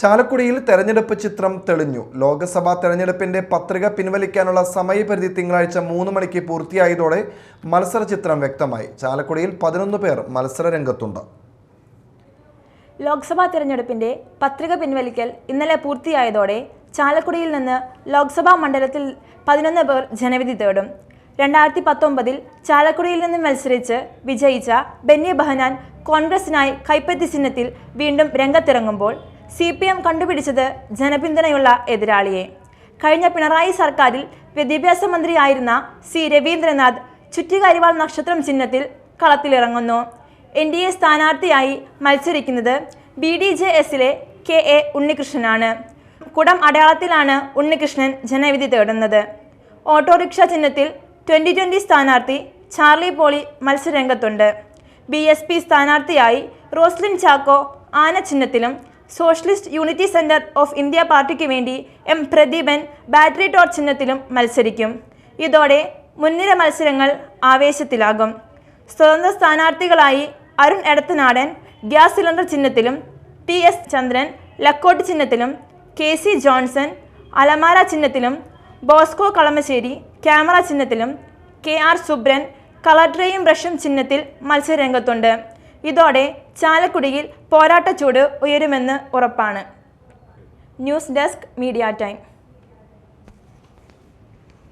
ചാലക്കുടിയിൽ തെരഞ്ഞെടുപ്പ് ചിത്രം തെളിഞ്ഞു. ലോക്സഭാ തെരഞ്ഞെടുപ്പിന്റെ പത്രിക പിൻവലിക്കാനുള്ള സമയപരിധി തിങ്കളാഴ്ച മൂന്ന് മണിക്ക് പൂർത്തിയായതോടെ മത്സര ചിത്രം വ്യക്തമായി. ചാലക്കുടിയിൽ പതിനൊന്ന് പേർ മത്സര രംഗത്തുണ്ട്. ലോക്സഭാ തെരഞ്ഞെടുപ്പിന്റെ പത്രിക പിൻവലിക്കൽ ഇന്നലെ പൂർത്തിയായതോടെ ചാലക്കുടിയിൽ നിന്ന് ലോക്സഭാ മണ്ഡലത്തിൽ പതിനൊന്ന് പേർ ജനവിധി തേടും. രണ്ടായിരത്തി പത്തൊമ്പതിൽ ചാലക്കുടിയിൽ നിന്ന് മത്സരിച്ച് വിജയിച്ച ബെന്നി ബഹനാൻ കോൺഗ്രസിനായി കൈപ്പറ്റി ചിഹ്നത്തിൽ വീണ്ടും രംഗത്തിറങ്ങുമ്പോൾ സി പി എം കണ്ടുപിടിച്ചത് ജനപിന്തുണയുള്ള എതിരാളിയെ. കഴിഞ്ഞ പിണറായി സർക്കാരിൽ വിദ്യാഭ്യാസ മന്ത്രിയായിരുന്ന സി രവീന്ദ്രനാഥ് ചുറ്റികരിവാൾ നക്ഷത്രം ചിഹ്നത്തിൽ കളത്തിലിറങ്ങുന്നു. എൻ ഡി എ സ്ഥാനാർത്ഥിയായി മത്സരിക്കുന്നത് ബി ഡി ജെ എസിലെ കെ എ ഉണ്ണികൃഷ്ണനാണ്. കുടം അടയാളത്തിലാണ് ഉണ്ണികൃഷ്ണൻ ജനവിധി തേടുന്നത്. ഓട്ടോറിക്ഷ ചിഹ്നത്തിൽ ട്വന്റി ട്വന്റി സ്ഥാനാർത്ഥി ചാർലി പോളി മത്സരരംഗത്തുണ്ട്. ബി എസ് പി സ്ഥാനാർത്ഥിയായി റോസ്ലിൻ ചാക്കോ ആന ചിഹ്നത്തിലും socialist unity centre of India പാർട്ടിക്ക് വേണ്ടി എം പ്രദീപൻ ബാറ്ററി ടോർച്ച് ചിഹ്നത്തിലും മത്സരിക്കും. ഇതോടെ മുൻനിര മത്സരങ്ങൾ ആവേശത്തിലാകും. സ്വതന്ത്ര സ്ഥാനാർത്ഥികളായി അരുൺ എടത്തനാടൻ ഗ്യാസ് സിലിണ്ടർ ചിഹ്നത്തിലും ടി എസ് ചന്ദ്രൻ ലക്കോട്ട് ചിഹ്നത്തിലും കെ സി ജോൺസൺ അലമാര ചിഹ്നത്തിലും Bosco Kalamassery camera ചിഹ്നത്തിലും K R Subran colour ബ്രഷും ചിഹ്നത്തിൽ മത്സരരംഗത്തുണ്ട്. ഇതോടെ ചാലക്കുടിയിൽ പോരാട്ട ചൂട് ഉയരുമെന്ന് ഉറപ്പാണ്. News desk media time.